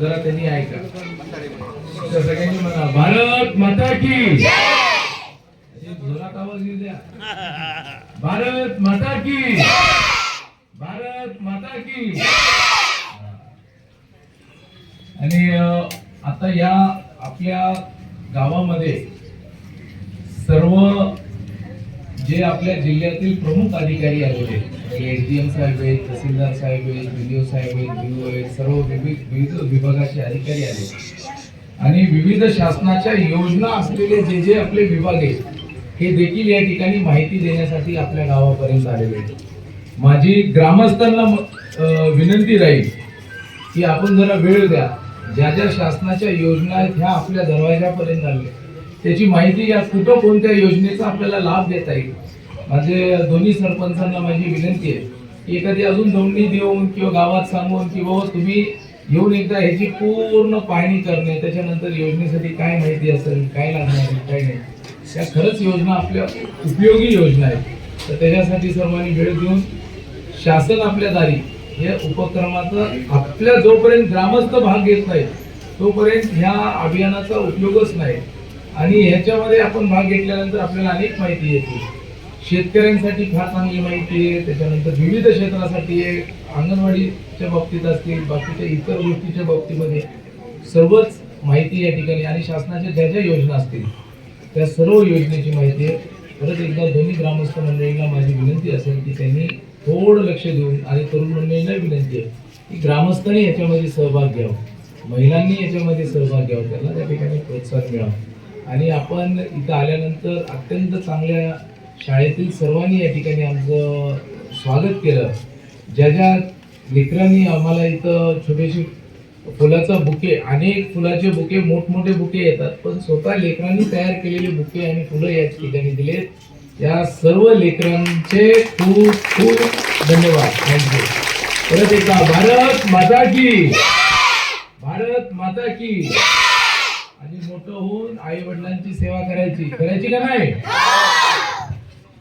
जरा त्यांनी ऐका. तर सगळ्यांनी म्हणा भारत माता की जोरात आवाज येऊ द्या. भारत माता की भारत माता की आणि आता या आपल्या गावामध्ये सर्व जे आपल्या जिल्ह्यातील प्रमुख अधिकारी आलेले एसडीएम साहेब आहेत तहसीलदार साहेब आहेत बीडीओ साहेब आहेत बीओ आहेत सर्व विविध विविध विभागाचे अधिकारी आले आणि विविध शासनाच्या योजना असलेले जे जे आपले विभाग आहेत हे देखील या ठिकाणी माहिती देण्यासाठी आपल्या गावापर्यंत आलेले आहेत. माझी ग्रामस्थांना विनंती राहील की आपण जरा वेळ द्या. ज्या ज्या शासनाच्या योजना आहेत ह्या आपल्या दरवाजापर्यंत आल्या त्याची माहिती या कुठं कोणत्या योजनेचा आपल्याला लाभ देता येईल? माझे दोन्ही सरपंचांना माझी विनंती आहे की एखादी अजून दोन्ही देऊन किंवा गावात सांगून की बाबा तुम्ही येऊन एकदा ह्याची पूर्ण पाहणी करणे त्याच्यानंतर योजनेसाठी काय माहिती असेल काय लागणार काय नाही त्या खरंच योजना आपल्या उपयोगी योजना आहेत तर त्याच्यासाठी सर्वांनी वेळ देऊन शासन आपल्या दारी हे उपक्रमाचा आपल्या जोपर्यंत ग्रामस्थ भाग घेत नाही तोपर्यंत ह्या अभियानाचा उपयोगच नाही. आणि ह्याच्यामध्ये आपण भाग घेतल्यानंतर आपल्याला अनेक माहिती येते शेतकऱ्यांसाठी फार चांगली माहिती आहे. त्याच्यानंतर विविध क्षेत्रासाठी अंगणवाडीच्या बाबतीत असतील बाकीच्या इतर गोष्टीच्या बाबतीमध्ये सर्वच माहिती या ठिकाणी आणि शासनाच्या ज्या ज्या योजना असतील त्या सर्व योजनेची माहिती आहे. परत एकदा दोन्ही ग्रामस्थ मंडळींना माझी विनंती असेल की त्यांनी थोडं लक्ष देऊन आणि तरुण मंडळींना विनंती आहे की ग्रामस्थांनी याच्यामध्ये सहभाग घ्यावा. महिलांनी याच्यामध्ये सहभाग घ्यावा. त्यांना त्या ठिकाणी प्रोत्साहन मिळावं. आणि आपण इथं आल्यानंतर अत्यंत चांगल्या शाळेतील सर्वांनी या ठिकाणी आमचं स्वागत केलं. ज्या ज्या लेकरांनी आम्हाला इथं छोटेसे फुलाचा बुके अनेक फुलाचे बुके मोठमोठे बुके येतात पण स्वतः लेकरांनी तयार केलेले बुके आणि फुलं या ठिकाणी दिलेत. या सर्व लेकरांचे खूप खूप धन्यवाद. थँक्यू परत एकदा भारत माता की. भारत माता की. आणि मोठं होऊन आई वडिलांची सेवा करायची. करायची का नाही?